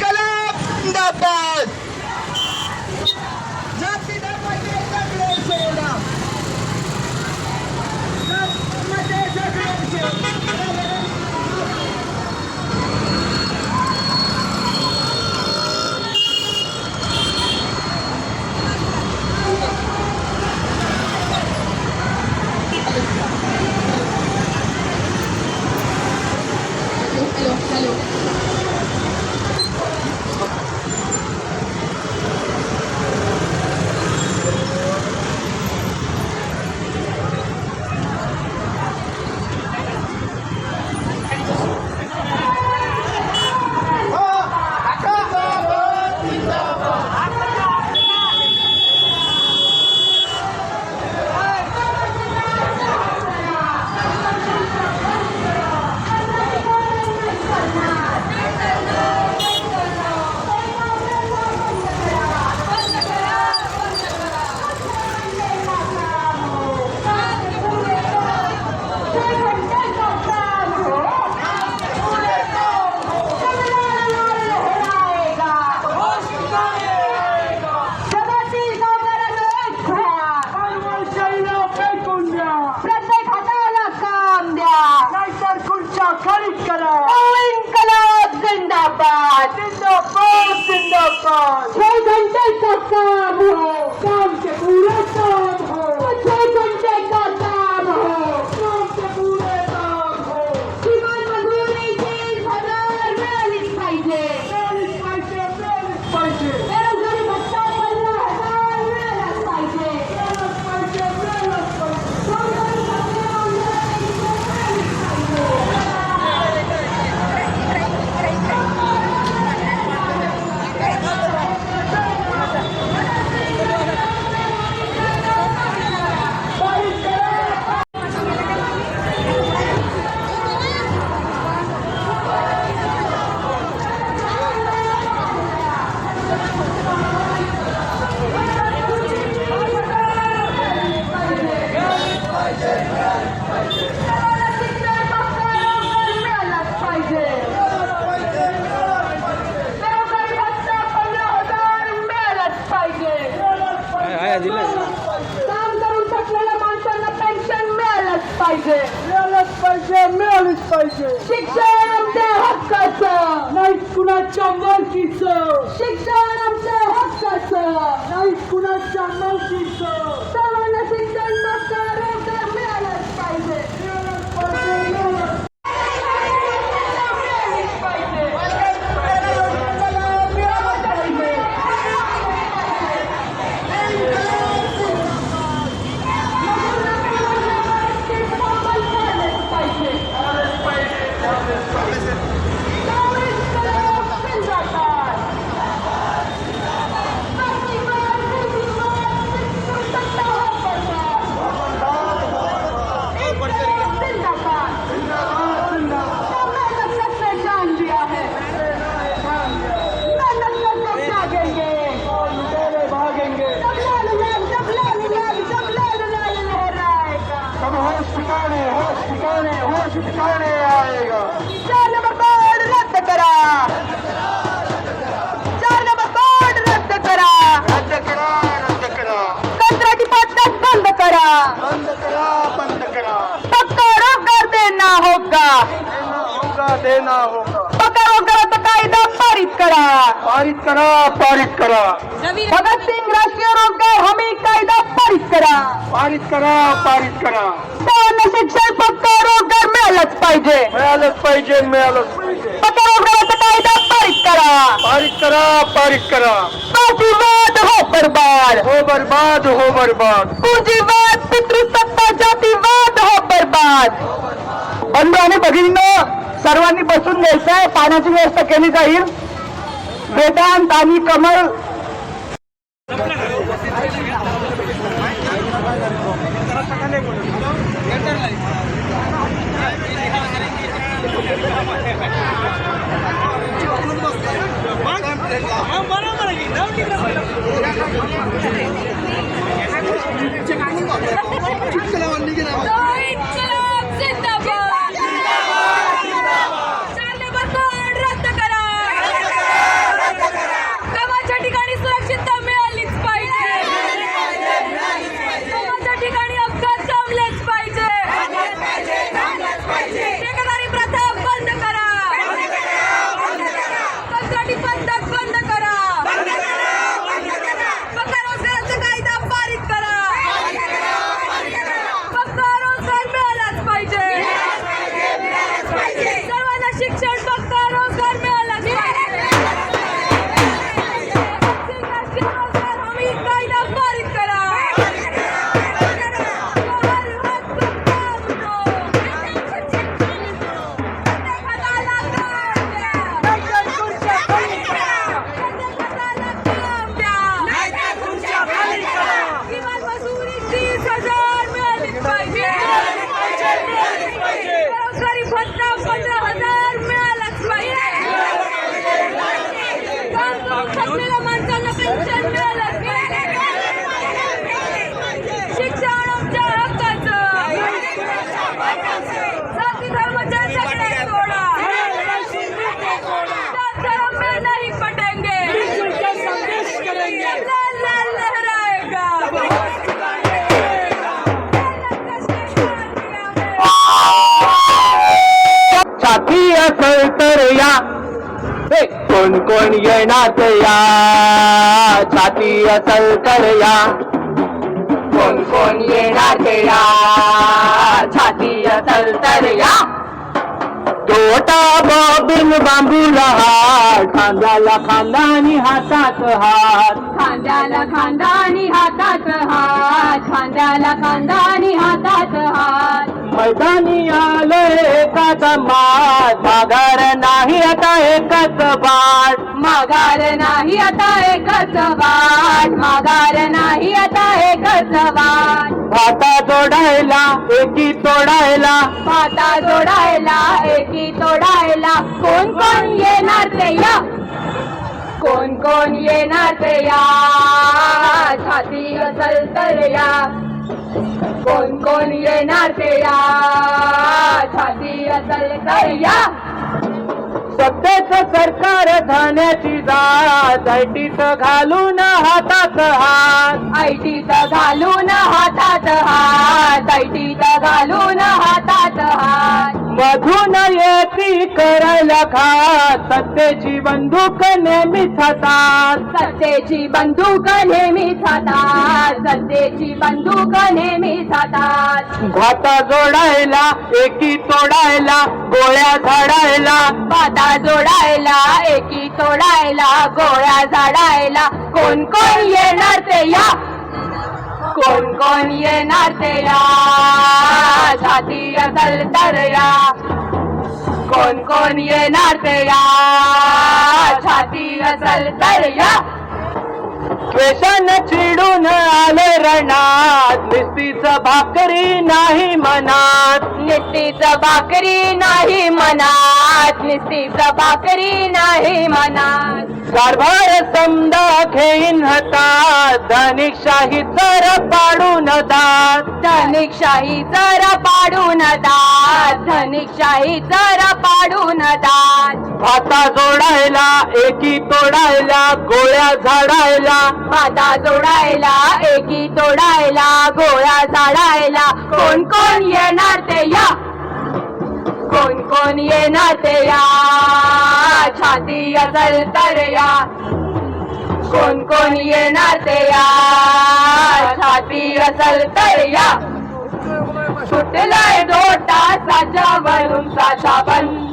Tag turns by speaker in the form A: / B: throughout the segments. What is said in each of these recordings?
A: Kalap dapat. खालीच करा
B: इन्कलाब जिंदाबाद
A: जिंदाबाद जिंदाबाद
B: छह घंटे का काम पाहिजे काम करून थकलेल्या माणसांना पेन्शन मिळालंच पाहिजे.
A: मिळालंच पाहिजे मिळालीच पाहिजे
B: शिक्षण आमच्या हक्काचं
A: नाही कुणाच्या मालकीचं
B: शिक्षण आमच्या हक्काचं
A: नाही कुणाच्या मालकीचं ठिकाने होश ठिकाने होश ठिकाने आएगा
B: चार नंबर बोर्ड रद्द करा चार नंबर बोर्ड रद्द करा
A: रद्द करा रद्द करा
B: कंत्राटी पद्धत बंद करा
A: बंद करा बंद करा
B: पक्का रोजगार देना होगा
A: देना होगा देना होगा
B: पक्का रोजगाराचा कायदा पारित करा
A: पारित करा पारित करा
B: भगत सिंग राष्ट्रीय रोजगार हमी कायदा पारित करा
A: पारित करा पारित करा
B: सर्वांना शिक्षण पक्का रोजगार मिळालंच पाहिजे.
A: मिळालंच पाहिजे मिळालंच पाहिजे.
B: रोजगाराचा कायदा पारित करा.
A: पारित करा पारित करा.
B: जातीवाद हो बर्बाद.
A: हो बर्बाद हो बर्बाद.
B: पूंजीवाद पितृसत्ता जातीवाद हो बर्बाद. बंधू आणि भगिनींनो सर्वांनी बसून घ्यायचंय पाण्याची व्यवस्था केली जाईल. वेदांत आणि कमल
A: 拍照拍照合
C: 照。असेल तर या. हे, कोण कोण येणार ते या. छाती असेल तर या. कोण कोण येणार ते या. छाती असेल तर या. तोटा बॉबिन बांबूला हात खांद्याला खांदा आणि हातात हात.
A: खांद्याला खांदा आणि हातात हात खांद्याला खांदा आणि हातात हात.
C: मैदानी आलं एकाच मात माघार नाही आता एकच बाट
A: माघार नाही आता एकच वाट माघार नाही आता एकच वाट
C: भाता जोडायला एकी तोडायला.
A: पाता जोडायला एकी तोडायला. कोण कोण येणार ते या कोण कोण येणार ते या छाती असल तर या. कोण कोण येणार ते या छाती असल तर या.
C: सत्तेच सरकार धान्याची जात ऐटीत घालून हातात हात.
A: ऐटीत घालून हातात हात ऐटीत घालून हातात हात.
C: मधून येती करायला खात सत्तेची बंदूक नेहमीच हातात
A: सत्तेची बंदूक नेहमीच हातात सत्तेची बंदूक नेहमीच हातात
C: भाता जोडायला एकी तोडायला गोळ्या झाडायला.
A: पाता जोडायला एकी तोडायला गोळ्या झाडायला. कोण कोण येणार ते या? कोण कोण येणार ते या? छाती असल तर या. कोण कोण येणार ते या? छाती असल तर या.
C: द्वेषान चिडून आले रणात निस्तीच भाकरी नाही मनात.
A: निस्तीच भाकरी नाही मनात. निस्तीच भाकरी नाही मनात.
C: कारभार समजा घेईन हातात. धनिकशाही जर पाडून दात.
A: धनिकशाही जरा पाडून दात. धनिकशाही जरा पाडून दात.
C: भाता जोडायला एकी तोडायला गोळ्या झाडायला.
A: पाता जोडायला एकी तोडायला गोळ्या झाडायला. कोण कोण येणार ते या? कोण कोण येणार ते या? छाती असल तर या. कोण कोण येणार ते या? छाती असल तर या. सुटलाय दोटा साच्यावरून साचा बंद.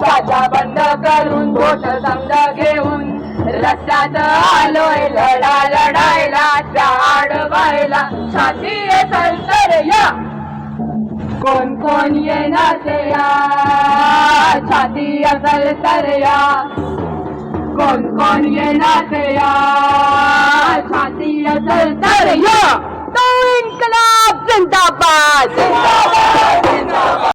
A: साचा बंद करून बोट समजा घेऊन रस्त्यात आलोय लढा लढायला झाड व्हायला छाती असल तर या. कोण कोण येणार ते या? छाती असल तर या. कोण कोण येणार ते या? छाती असल तर या. तो इन्कलाब जिंदाबाद.